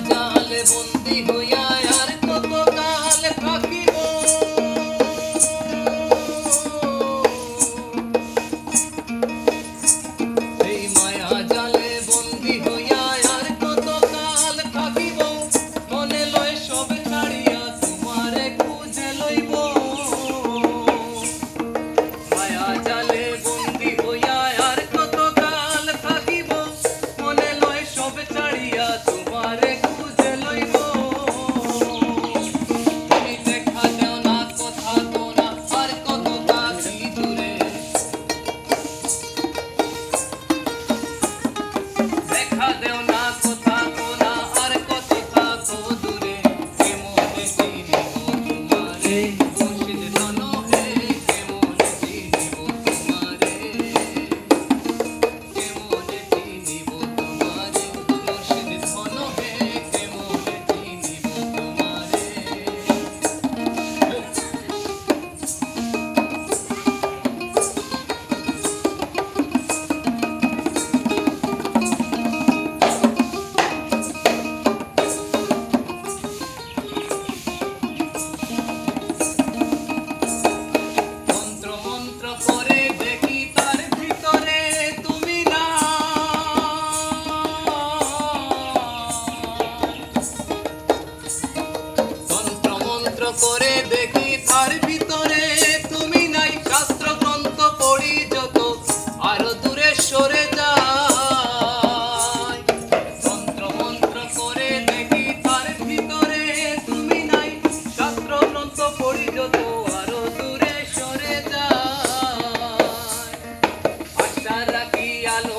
জালে বন্দি করে দেখি, তার ভিতরে তুমি নাই। শাস্ত্র গ্রন্থ পড়ি যত, আরও দূরে সরে মন্ত্র করে দেখি, তার ভিতরে তুমি নাই। শাস্ত্র গ্রন্থ পড়ি যত দূরে সরে যায় আলো